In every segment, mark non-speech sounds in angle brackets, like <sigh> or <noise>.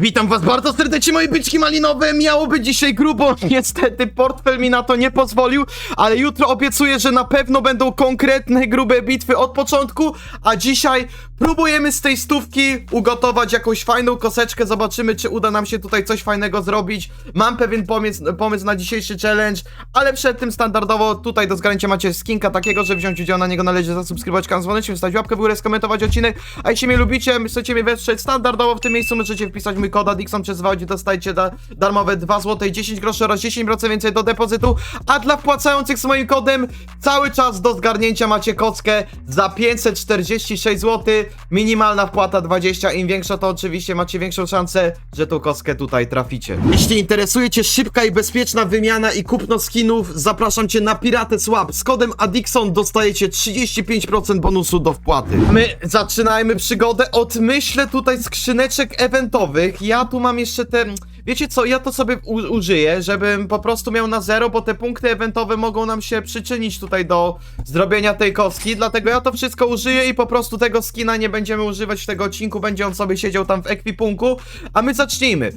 Witam was bardzo serdecznie, moi byczki malinowe. Miało być dzisiaj grubo, <laughs> niestety portfel mi na to nie pozwolił, ale jutro obiecuję, że na pewno będą konkretne, grube bitwy od początku, a dzisiaj próbujemy z tej stówki ugotować jakąś fajną koseczkę, zobaczymy, czy uda nam się tutaj coś fajnego zrobić. Mam pewien pomysł, pomysł na dzisiejszy challenge, ale przed tym standardowo tutaj do zgarnięcia macie skinka takiego, że wziąć udział na niego należy zasubskrybować kanał z dzwoneczkiem, wstawić łapkę w górę, skomentować odcinek, a jeśli mnie lubicie, chcecie mnie wesprzeć standardowo w tym miejscu, możecie wpisać mój kod Dixon przez Wałdzie, dostajecie da, darmowe 2 zł i 10 groszy oraz 10% więcej do depozytu, a dla wpłacających z moim kodem cały czas do zgarnięcia macie kockę za 546 zł, minimalna wpłata 20, im większa to oczywiście macie większą szansę, że tą kostkę tutaj traficie. Jeśli interesuje cię szybka i bezpieczna wymiana i kupno skinów, zapraszam cię na Pirates Swap. Z kodem Adixon dostajecie 35% bonusu do wpłaty. My zaczynajmy przygodę od myślę tutaj skrzyneczek eventowych. Ja tu mam jeszcze te... Wiecie co, ja to sobie u- użyję, żebym po prostu miał na zero, bo te punkty eventowe mogą nam się przyczynić tutaj do zrobienia tej kostki, dlatego ja to wszystko użyję i po prostu tego skina nie będziemy używać w tego odcinku, będzie on sobie siedział tam w ekwipunku, a my zacznijmy.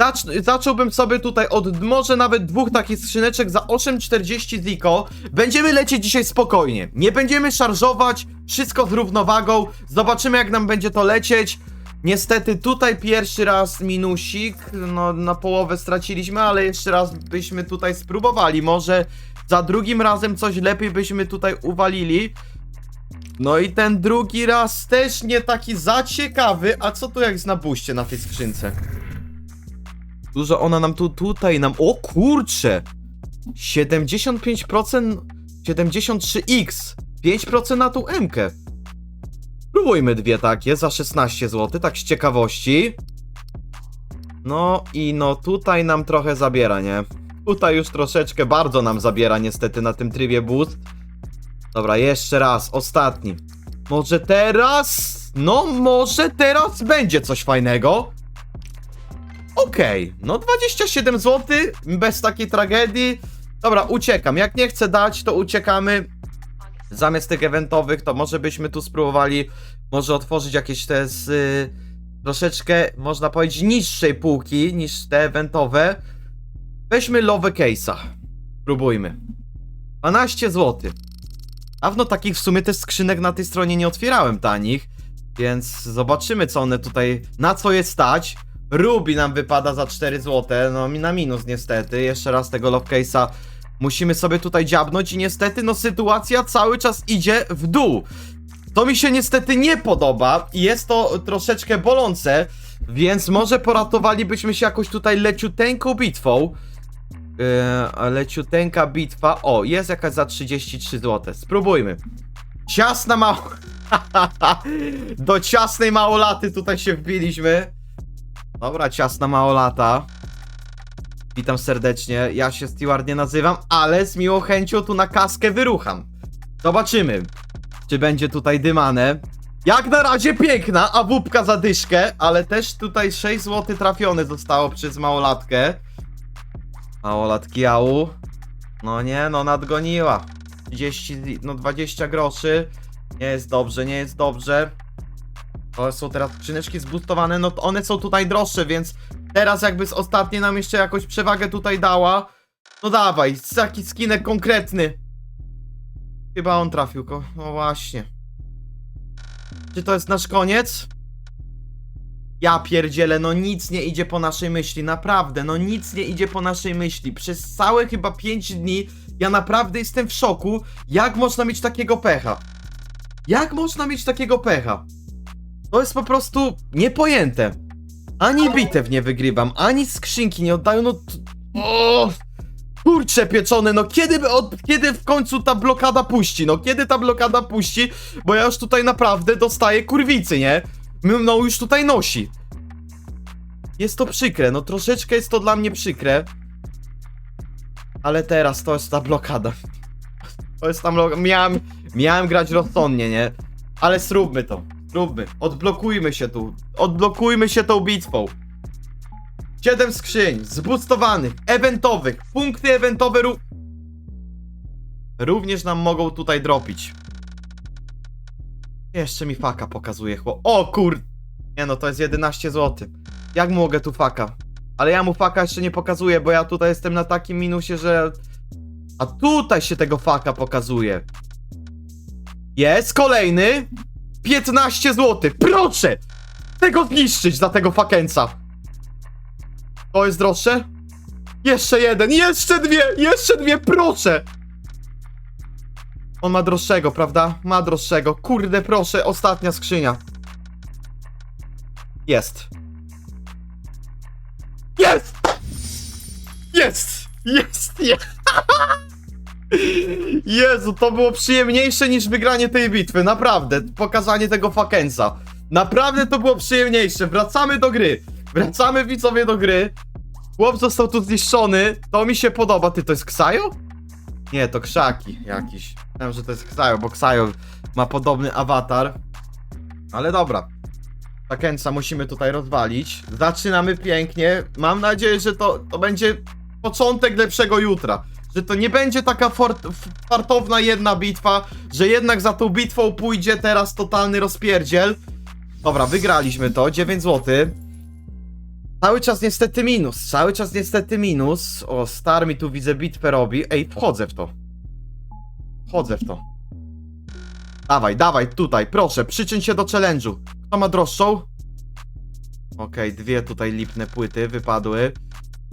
Zacz, zacząłbym sobie tutaj od może nawet dwóch takich skrzyneczek za 8,40 ziko. Będziemy lecieć dzisiaj spokojnie. Nie będziemy szarżować, wszystko z równowagą. Zobaczymy jak nam będzie to lecieć. Niestety tutaj pierwszy raz minusik, no na połowę straciliśmy, ale jeszcze raz byśmy tutaj spróbowali. Może za drugim razem coś lepiej byśmy tutaj uwalili. No i ten drugi raz też nie taki za ciekawy. A co tu jak jest na buście na tej skrzynce? Dużo ona nam tu, tutaj nam... O kurcze! 75%... 73x! 5% na tą M-kę. Spróbujmy dwie takie za 16 zł, tak z ciekawości. No i no tutaj nam trochę zabiera, nie? Tutaj już troszeczkę bardzo nam zabiera niestety na tym trybie boost. Dobra, jeszcze raz, ostatni. Może teraz? No, może teraz będzie coś fajnego. Okej, no 27 zł, bez takiej tragedii. Dobra, uciekam. Jak nie chcę dać, to uciekamy. Zamiast tych eventowych, to może byśmy tu spróbowali może otworzyć jakieś te z y, troszeczkę, można powiedzieć, niższej półki niż te eventowe. Weźmy Love Case'a. Próbujmy. 12 zł. Dawno takich w sumie też skrzynek na tej stronie nie otwierałem tanich, więc zobaczymy co one tutaj, na co je stać. Ruby nam wypada za 4 zł, no mi na minus niestety. Jeszcze raz tego Love Case'a musimy sobie tutaj dziabnąć i niestety no sytuacja cały czas idzie w dół. To mi się niestety nie podoba i jest to troszeczkę bolące, więc może poratowalibyśmy się jakoś tutaj leciuteńką bitwą. Yy, leciuteńka bitwa. O, jest jakaś za 33 zł. Spróbujmy. Ciasna mało... <laughs> Do ciasnej małolaty tutaj się wbiliśmy. Dobra, ciasna małolata. Witam serdecznie. Ja się Steward nie nazywam, ale z miłą chęcią tu na kaskę wyrucham. Zobaczymy, czy będzie tutaj dymane. Jak na razie piękna, a wupka za dyszkę, ale też tutaj 6 zł trafione zostało przez małolatkę. Małolatki jału. No nie, no nadgoniła. 30, zi- no 20 groszy. Nie jest dobrze, nie jest dobrze. To są teraz skrzyneczki zbustowane, no to one są tutaj droższe, więc teraz jakby z ostatniej nam jeszcze jakąś przewagę tutaj dała. No dawaj, taki skinek konkretny. Chyba on trafił go. No właśnie. Czy to jest nasz koniec? Ja pierdzielę, no nic nie idzie po naszej myśli, naprawdę, no nic nie idzie po naszej myśli. Przez całe chyba 5 dni ja naprawdę jestem w szoku, jak można mieć takiego pecha. Jak można mieć takiego pecha? To jest po prostu niepojęte. Ani bitew nie wygrywam, ani skrzynki nie oddają, no... O! Kurcze pieczone, no kiedy, by od, kiedy w końcu ta blokada puści? No kiedy ta blokada puści? Bo ja już tutaj naprawdę dostaję kurwicy, nie? No już tutaj nosi. Jest to przykre, no troszeczkę jest to dla mnie przykre. Ale teraz to jest ta blokada. To jest tam blokada. Miałem, miałem grać rozsądnie, nie? Ale zróbmy to. Zróbmy. Odblokujmy się tu. Odblokujmy się tą bitwą. 7 skrzyń, zbustowanych, eventowych, punkty eventowe ró- również nam mogą tutaj dropić. Jeszcze mi faka pokazuje chłop. O kur... Nie no, to jest 11 zł. Jak mogę tu faka? Ale ja mu faka jeszcze nie pokazuję, bo ja tutaj jestem na takim minusie, że... A tutaj się tego faka pokazuje. Jest kolejny. 15 zł. Proszę! Tego zniszczyć za tego fakenca. To jest droższe? Jeszcze jeden, jeszcze dwie, jeszcze dwie, proszę! On ma droższego, prawda? Ma droższego. Kurde, proszę, ostatnia skrzynia. Jest. Jest! Jest! Jest! Jest! <laughs> Jezu, to było przyjemniejsze niż wygranie tej bitwy, naprawdę. Pokazanie tego fakensa. Naprawdę to było przyjemniejsze. Wracamy do gry. Wracamy widzowie do gry. Chłop został tu zniszczony. To mi się podoba. Ty, to jest Ksajo? Nie, to krzaki jakiś. Wiem, że to jest Ksajo, bo Ksajo ma podobny awatar. Ale dobra. Fakensa musimy tutaj rozwalić. Zaczynamy pięknie. Mam nadzieję, że to, to będzie początek lepszego jutra. Że to nie będzie taka fort, fartowna jedna bitwa, że jednak za tą bitwą pójdzie teraz totalny rozpierdziel. Dobra, wygraliśmy to, 9 zł. Cały czas niestety minus, cały czas niestety minus. O, Star mi tu widzę bitwę robi. Ej, wchodzę w to. Wchodzę w to. Dawaj, dawaj, tutaj, proszę, przyczyn się do challenge'u. Kto ma droższą? Okej, dwie tutaj lipne płyty wypadły.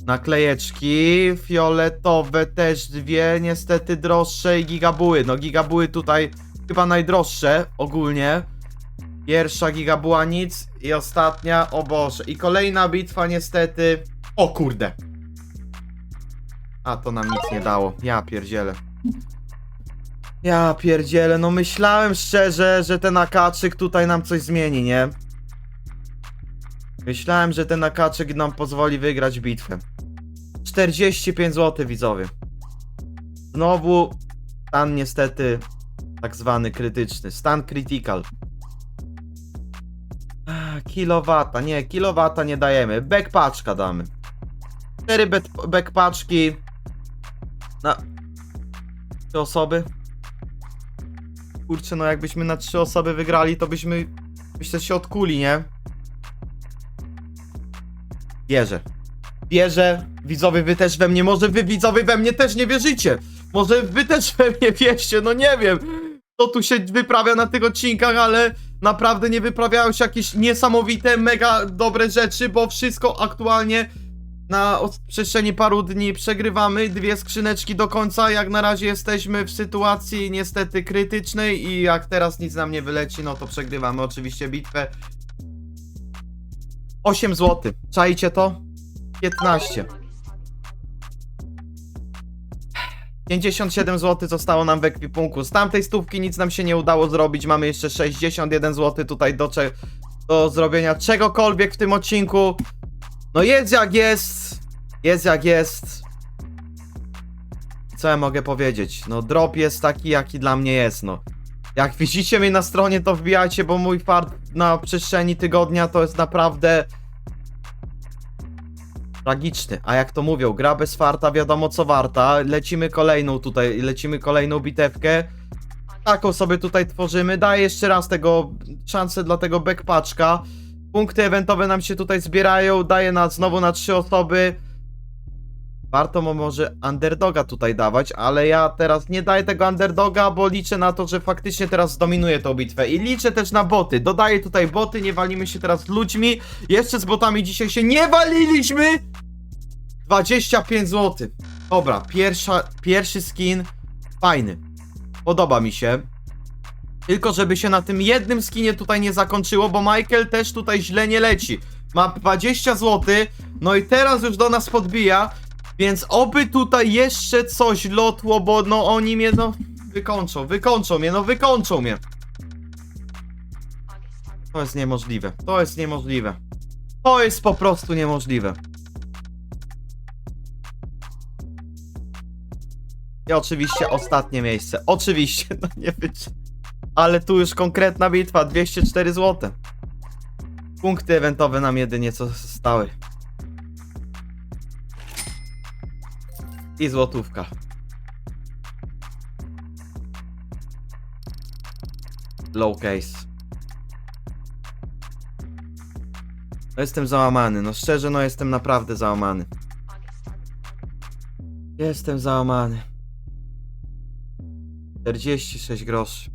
Naklejeczki fioletowe też dwie, niestety droższe i gigabuły. No gigabuły tutaj chyba najdroższe ogólnie. Pierwsza gigabuła nic i ostatnia, o Boże. I kolejna bitwa niestety... O kurde. A to nam nic nie dało. Ja pierdzielę. Ja pierdzielę, no myślałem szczerze, że ten akaczyk tutaj nam coś zmieni, nie? Myślałem, że ten akaczyk nam pozwoli wygrać bitwę. 45 zł widzowie. Znowu stan niestety tak zwany krytyczny. Stan critical. Ah, Kilowata, nie, kilowata nie dajemy. Backpaczka damy. Cztery bet- backpaczki na trzy osoby. Kurczę, no jakbyśmy na trzy osoby wygrali, to byśmy myślę się odkuli, nie? Wierzę. Wierzę. Widzowie, wy też we mnie. Może wy widzowie we mnie też nie wierzycie. Może wy też we mnie wierzcie. No nie wiem. Co tu się wyprawia na tych odcinkach, ale naprawdę nie wyprawiają się jakieś niesamowite, mega dobre rzeczy, bo wszystko aktualnie na przestrzeni paru dni przegrywamy. Dwie skrzyneczki do końca. Jak na razie jesteśmy w sytuacji niestety krytycznej i jak teraz nic nam nie wyleci, no to przegrywamy oczywiście bitwę. 8 zł. Czajcie to? 15. 57 zł zostało nam w ekwipunku. Z tamtej stówki nic nam się nie udało zrobić. Mamy jeszcze 61 zł tutaj do, do zrobienia czegokolwiek w tym odcinku. No jest jak jest. Jest jak jest. Co ja mogę powiedzieć? No drop jest taki jaki dla mnie jest, no. Jak widzicie mnie na stronie to wbijajcie, bo mój fart na przestrzeni tygodnia to jest naprawdę tragiczny. A jak to mówią, gra bez farta wiadomo co warta. Lecimy kolejną tutaj, lecimy kolejną bitewkę. Taką sobie tutaj tworzymy. Daję jeszcze raz tego szansę dla tego backpaczka. Punkty eventowe nam się tutaj zbierają. Daję na, znowu na trzy osoby. Warto mu może underdoga tutaj dawać, ale ja teraz nie daję tego underdoga, bo liczę na to, że faktycznie teraz zdominuję tą bitwę. I liczę też na boty. Dodaję tutaj boty, nie walimy się teraz z ludźmi. Jeszcze z botami dzisiaj się nie waliliśmy! 25 zł. Dobra, pierwsza, pierwszy skin fajny. Podoba mi się. Tylko żeby się na tym jednym skinie tutaj nie zakończyło, bo Michael też tutaj źle nie leci. Ma 20 zł, no i teraz już do nas podbija, więc oby tutaj jeszcze coś lotło, bo no oni mnie no wykończą, wykończą mnie, no wykończą mnie. To jest niemożliwe, to jest niemożliwe. To jest po prostu niemożliwe. I oczywiście ostatnie miejsce. Oczywiście, no nie być. Ale tu już konkretna bitwa, 204 zł. Punkty eventowe nam jedynie co zostały. I złotówka. Low case. No jestem załamany, no szczerze, no jestem naprawdę załamany. Jestem załamany. 46 groszy.